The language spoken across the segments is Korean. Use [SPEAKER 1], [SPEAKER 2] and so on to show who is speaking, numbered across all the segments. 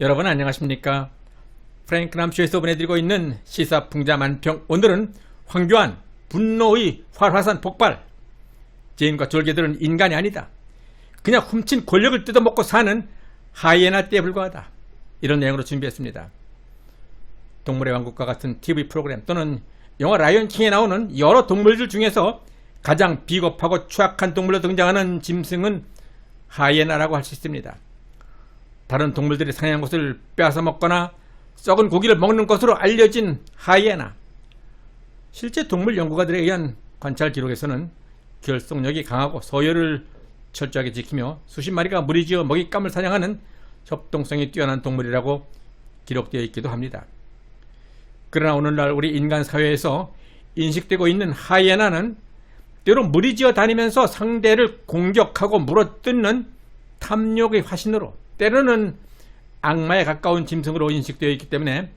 [SPEAKER 1] 여러분 안녕하십니까? 프랭크 남쇼에서 보내드리고 있는 시사 풍자 만평 오늘은 황교안 분노의 활화산 폭발 죄인과 졸개들은 인간이 아니다. 그냥 훔친 권력을 뜯어먹고 사는 하이에나 떼에 불과하다. 이런 내용으로 준비했습니다. 동물의 왕국과 같은 TV 프로그램 또는 영화 라이언 킹에 나오는 여러 동물들 중에서 가장 비겁하고 추악한 동물로 등장하는 짐승은 하이에나라고 할 수 있습니다. 다른 동물들이 사냥한 것을 빼앗아 먹거나 썩은 고기를 먹는 것으로 알려진 하이에나. 실제 동물 연구가들에 의한 관찰 기록에서는 결속력이 강하고 서열을 철저하게 지키며 수십 마리가 무리지어 먹잇감을 사냥하는 협동성이 뛰어난 동물이라고 기록되어 있기도 합니다. 그러나 오늘날 우리 인간 사회에서 인식되고 있는 하이에나는 때로 무리지어 다니면서 상대를 공격하고 물어뜯는 탐욕의 화신으로 때로는 악마에 가까운 짐승으로 인식되어 있기 때문에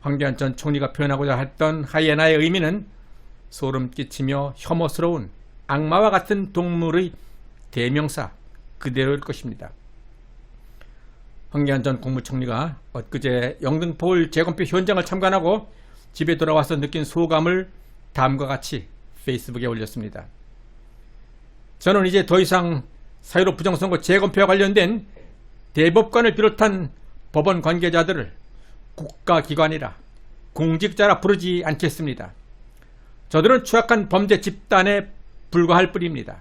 [SPEAKER 1] 황교안 전 총리가 표현하고자 했던 하이에나의 의미는 소름 끼치며 혐오스러운 악마와 같은 동물의 대명사 그대로일 것입니다. 황교안 전 국무총리가 엊그제 영등포울 재검표 현장을 참관하고 집에 돌아와서 느낀 소감을 다음과 같이 페이스북에 올렸습니다. 저는 이제 더 이상 사유로 부정선거 재검표와 관련된 대법관을 비롯한 법원 관계자들을 국가기관이라 공직자라 부르지 않겠습니다. 저들은 추악한 범죄 집단에 불과할 뿐입니다.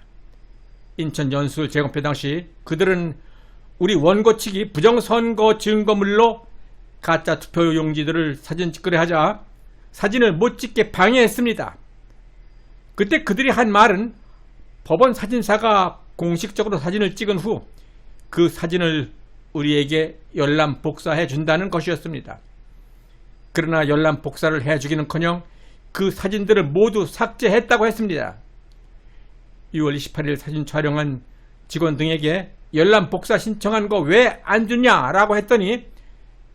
[SPEAKER 1] 인천 연수울 재검표 당시 그들은 우리 원고 측이 부정선거 증거물로 가짜 투표 용지들을 사진 찍으려 하자 사진을 못 찍게 방해했습니다. 그때 그들이 한 말은 법원 사진사가 공식적으로 사진을 찍은 후 그 사진을 우리에게 열람 복사해 준다는 것이었습니다. 그러나 열람 복사를 해주기는커녕 그 사진들을 모두 삭제했다고 했습니다. 6월 28일 사진 촬영한 직원 등에게 열람 복사 신청한 거 왜 안 주냐라고 했더니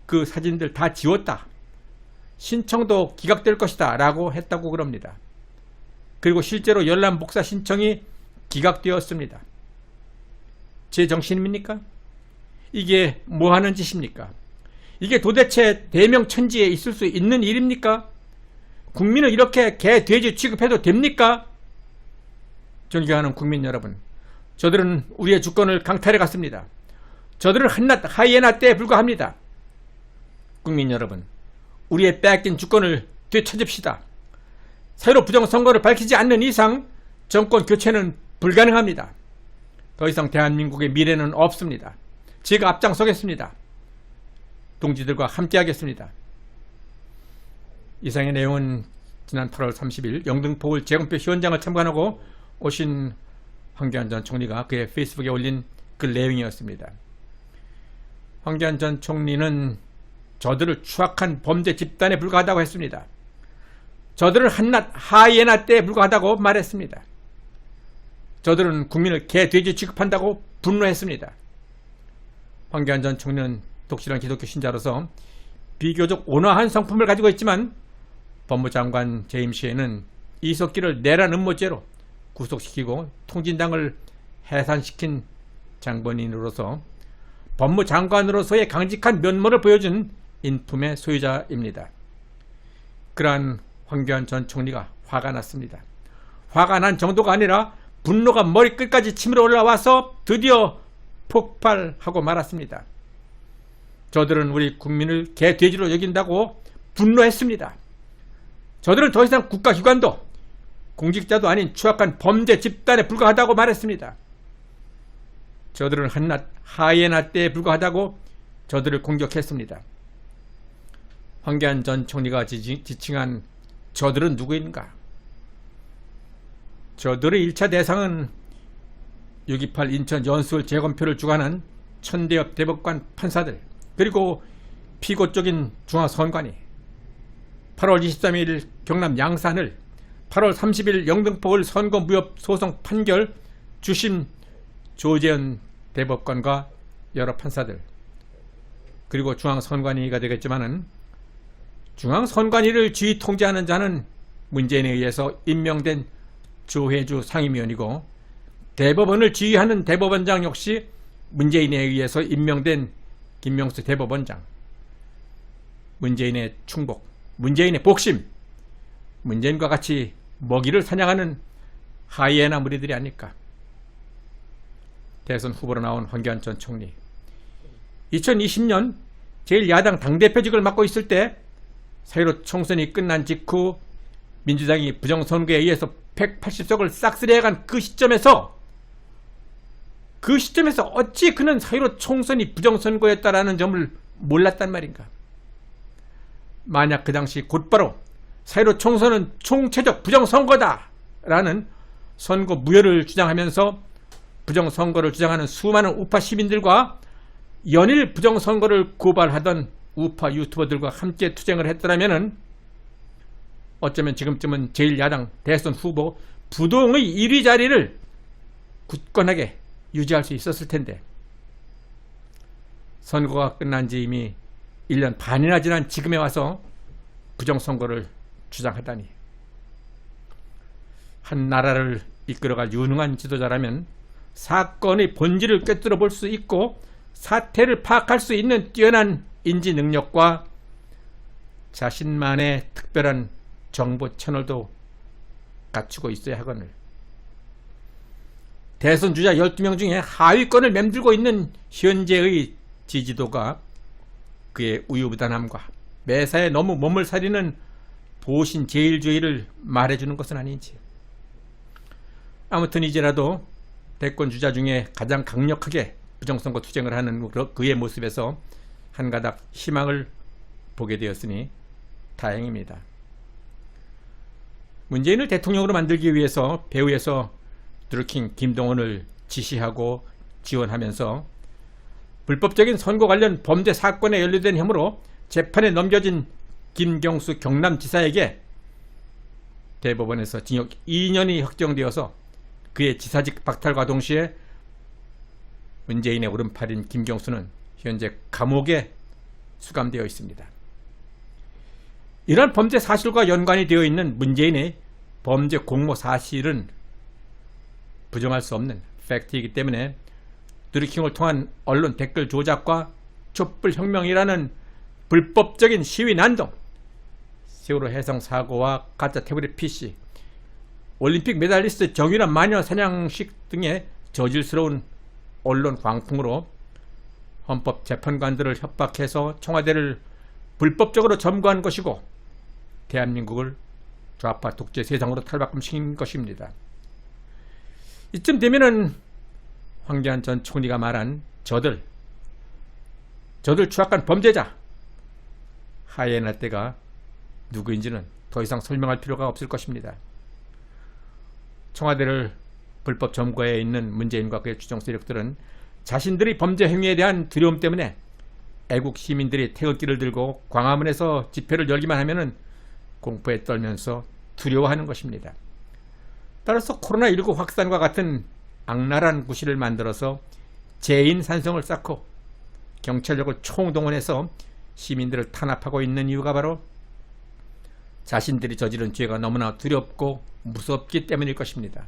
[SPEAKER 1] 그 사진들 다 지웠다. 신청도 기각될 것이다 라고 했다고 그럽니다. 그리고 실제로 열람 복사 신청이 기각되었습니다. 제 정신입니까? 이게 뭐 하는 짓입니까? 이게 도대체 대명천지에 있을 수 있는 일입니까? 국민을 이렇게 개, 돼지 취급해도 됩니까? 존경하는 국민 여러분, 저들은 우리의 주권을 강탈해 갔습니다. 저들은 한낱 하이에나 때에 불과합니다. 국민 여러분, 우리의 빼앗긴 주권을 되찾읍시다. 새로 부정선거를 밝히지 않는 이상 정권 교체는 불가능합니다. 더 이상 대한민국의 미래는 없습니다. 제가 앞장서겠습니다. 동지들과 함께하겠습니다. 이상의 내용은 지난 8월 30일 영등포울 재검표 현장을 참관하고 오신 황교안 전 총리가 그의 페이스북에 올린 그 내용이었습니다. 황교안 전 총리는 저들을 추악한 범죄 집단에 불과하다고 했습니다. 저들은 한낱 하이에나 때에 불과하다고 말했습니다. 저들은 국민을 개, 돼지 취급한다고 분노했습니다. 황교안 전 총리는 독실한 기독교 신자로서 비교적 온화한 성품을 가지고 있지만 법무장관 재임 시에는 이석기를 내란 음모죄로 구속시키고 통진당을 해산시킨 장본인으로서 법무장관으로서의 강직한 면모를 보여준 인품의 소유자입니다. 그러한 황교안 전 총리가 화가 났습니다. 화가 난 정도가 아니라 분노가 머리끝까지 치밀어 올라와서 드디어 폭발하고 말았습니다. 저들은 우리 국민을 개돼지로 여긴다고 분노했습니다. 저들은 더 이상 국가기관도 공직자도 아닌 추악한 범죄 집단에 불과하다고 말했습니다. 저들은 한낱 하이에나 때에 불과하다고 저들을 공격했습니다. 황교안 전 총리가 지칭한 저들은 누구인가? 저들의 1차 대상은 6.28 인천 연수울 재검표를 주관한 천대엽 대법관 판사들 그리고 피고 쪽인 중앙선관위 8월 23일 경남 양산을 8월 30일 영등포을 선거무협 소송 판결 주심 조재현 대법관과 여러 판사들 그리고 중앙선관위가 되겠지만은 중앙선관위를 지휘 통제하는 자는 문재인에 의해서 임명된 조혜주 상임위원이고 대법원을 지휘하는 대법원장 역시 문재인에 의해서 임명된 김명수 대법원장, 문재인의 충복, 문재인의 복심, 문재인과 같이 먹이를 사냥하는 하이에나 무리들이 아닐까. 대선 후보로 나온 황교안 전 총리. 2020년 제1야당 당대표직을 맡고 있을 때 사회로 총선이 끝난 직후 민주당이 부정선거에 의해서 180석을 싹쓸이해간 그 시점에서 그 시점에서 어찌 그는 사회로 총선이 부정선거였다라는 점을 몰랐단 말인가. 만약 그 당시 곧바로 사회로 총선은 총체적 부정선거다라는 선거 무효를 주장하면서 부정선거를 주장하는 수많은 우파 시민들과 연일 부정선거를 고발하던 우파 유튜버들과 함께 투쟁을 했더라면은 어쩌면 지금쯤은 제1야당 대선 후보 부동의 1위 자리를 굳건하게 유지할 수 있었을 텐데 선거가 끝난 지 이미 1년 반이나 지난 지금에 와서 부정선거를 주장하다니 한 나라를 이끌어갈 유능한 지도자라면 사건의 본질을 꿰뚫어 볼 수 있고 사태를 파악할 수 있는 뛰어난 인지 능력과 자신만의 특별한 정보 채널도 갖추고 있어야 하거늘. 대선 주자 12명 중에 하위권을 맴들고 있는 현재의 지지도가 그의 우유부단함과 매사에 너무 몸을 사리는 보신 제일주의를 말해주는 것은 아닌지. 아무튼 이제라도 대권 주자 중에 가장 강력하게 부정선거 투쟁을 하는 그의 모습에서 한 가닥 희망을 보게 되었으니 다행입니다. 문재인을 대통령으로 만들기 위해서 배후에서 드루킹 김동원을 지시하고 지원하면서 불법적인 선거 관련 범죄 사건에 연루된 혐의로 재판에 넘겨진 김경수 경남지사에게 대법원에서 징역 2년이 확정되어서 그의 지사직 박탈과 동시에 문재인의 오른팔인 김경수는 현재 감옥에 수감되어 있습니다. 이러한 범죄 사실과 연관이 되어 있는 문재인의 범죄 공모 사실은 부정할 수 없는 팩트이기 때문에 드루킹을 통한 언론 댓글 조작과 촛불혁명이라는 불법적인 시위 난동, 세월호 해상 사고와 가짜 태블릿 PC, 올림픽 메달리스트 정유라 마녀 사냥식 등의 저질스러운 언론 광풍으로 헌법 재판관들을 협박해서 청와대를 불법적으로 점거한 것이고 대한민국을 좌파 독재 세상으로 탈바꿈시킨 것입니다. 이쯤 되면은 황교안 전 총리가 말한 저들, 저들 추악한 범죄자, 하이에나 때가 누구인지는 더 이상 설명할 필요가 없을 것입니다. 청와대를 불법 점거에 있는 문재인과 그의 추종 세력들은 자신들이 범죄 행위에 대한 두려움 때문에 애국 시민들이 태극기를 들고 광화문에서 집회를 열기만 하면은 공포에 떨면서 두려워하는 것입니다. 따라서 코로나19 확산과 같은 악랄한 구실을 만들어서 재인 산성을 쌓고 경찰력을 총동원해서 시민들을 탄압하고 있는 이유가 바로 자신들이 저지른 죄가 너무나 두렵고 무섭기 때문일 것입니다.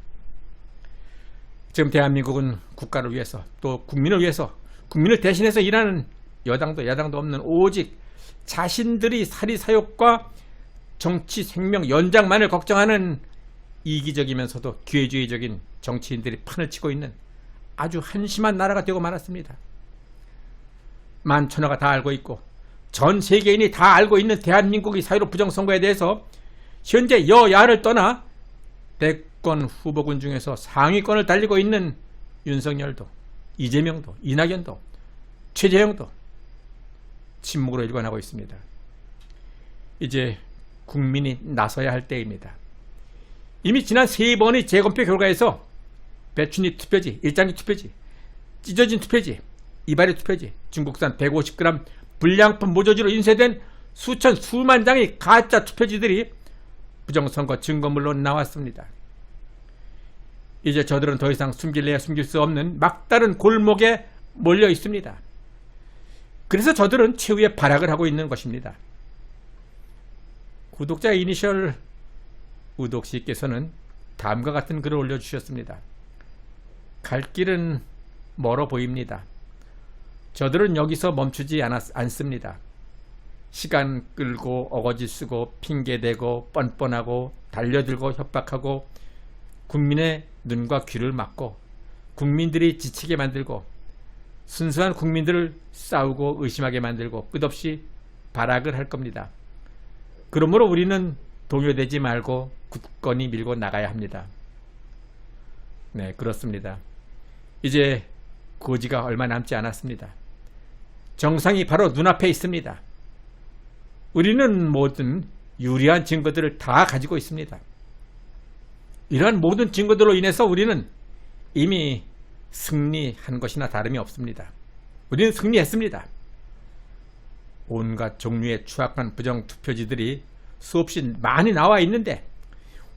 [SPEAKER 1] 지금 대한민국은 국가를 위해서 또 국민을 위해서 국민을 대신해서 일하는 여당도 야당도 없는 오직 자신들이 사리사욕과 정치 생명 연장만을 걱정하는 이기적이면서도 기회주의적인 정치인들이 판을 치고 있는 아주 한심한 나라가 되고 말았습니다. 만천하가 다 알고 있고 전 세계인이 다 알고 있는 대한민국의 사회로 부정선거에 대해서 현재 여야를 떠나 대권 후보군 중에서 상위권을 달리고 있는 윤석열도 이재명도 이낙연도 최재형도 침묵으로 일관하고 있습니다. 이제 국민이 나서야 할 때입니다. 이미 지난 세 번의 재검표 결과에서 배춘희 투표지, 일장기 투표지, 찢어진 투표지, 이발의 투표지, 중국산 150g 불량품 모조지로 인쇄된 수천 수만 장의 가짜 투표지들이 부정선거 증거물로 나왔습니다. 이제 저들은 더 이상 숨길래야 숨길 수 없는 막다른 골목에 몰려 있습니다. 그래서 저들은 최후의 발악을 하고 있는 것입니다. 구독자 이니셜 우독 씨께서는 다음과 같은 글을 올려주셨습니다. 갈 길은 멀어 보입니다. 저들은 여기서 멈추지 않았, 않습니다. 시간 끌고 어거지 쓰고 핑계대고 뻔뻔하고 달려들고 협박하고 국민의 눈과 귀를 막고 국민들이 지치게 만들고 순수한 국민들을 싸우고 의심하게 만들고 끝없이 발악을 할 겁니다. 그러므로 우리는 동요되지 말고 굳건히 밀고 나가야 합니다. 네, 그렇습니다. 이제 고지가 얼마 남지 않았습니다. 정상이 바로 눈앞에 있습니다. 우리는 모든 유리한 증거들을 다 가지고 있습니다. 이러한 모든 증거들로 인해서 우리는 이미 승리한 것이나 다름이 없습니다. 우리는 승리했습니다. 온갖 종류의 추악한 부정투표지들이 수없이 많이 나와 있는데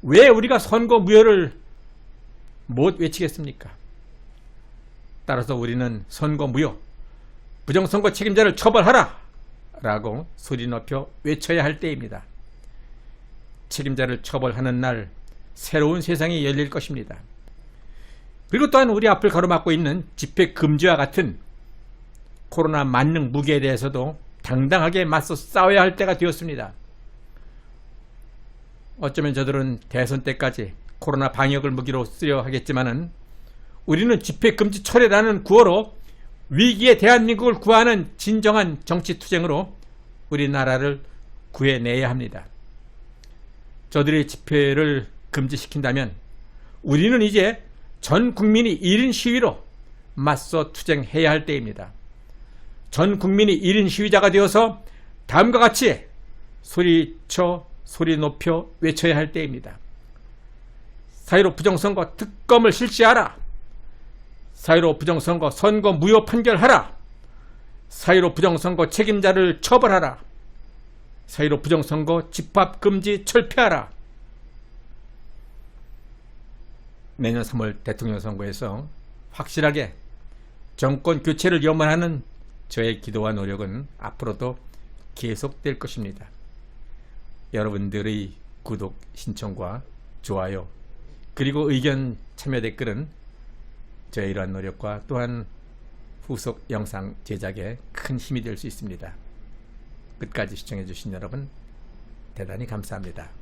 [SPEAKER 1] 왜 우리가 선거 무효를 못 외치겠습니까? 따라서 우리는 선거 무효, 부정선거 책임자를 처벌하라! 라고 소리 높여 외쳐야 할 때입니다. 책임자를 처벌하는 날 새로운 세상이 열릴 것입니다. 그리고 또한 우리 앞을 가로막고 있는 집회 금지와 같은 코로나 만능 무기에 대해서도 당당하게 맞서 싸워야 할 때가 되었습니다. 어쩌면 저들은 대선 때까지 코로나 방역을 무기로 쓰려 하겠지만은 우리는 집회 금지 철회라는 구호로 위기의 대한민국을 구하는 진정한 정치 투쟁으로 우리나라를 구해내야 합니다. 저들의 집회를 금지시킨다면 우리는 이제 전 국민이 1인 시위로 맞서 투쟁해야 할 때입니다. 전 국민이 1인 시위자가 되어서 다음과 같이 소리쳐 소리 높여 외쳐야 할 때입니다. 사이로 부정선거 특검을 실시하라. 사이로 부정선거 선거 무효 판결하라. 사이로 부정선거 책임자를 처벌하라. 사이로 부정선거 집합금지 철폐하라. 내년 3월 대통령 선거에서 확실하게 정권 교체를 염원하는 저의 기도와 노력은 앞으로도 계속될 것입니다. 여러분들의 구독 신청과 좋아요 그리고 의견 참여 댓글은 저의 이러한 노력과 또한 후속 영상 제작에 큰 힘이 될 수 있습니다. 끝까지 시청해 주신 여러분 대단히 감사합니다.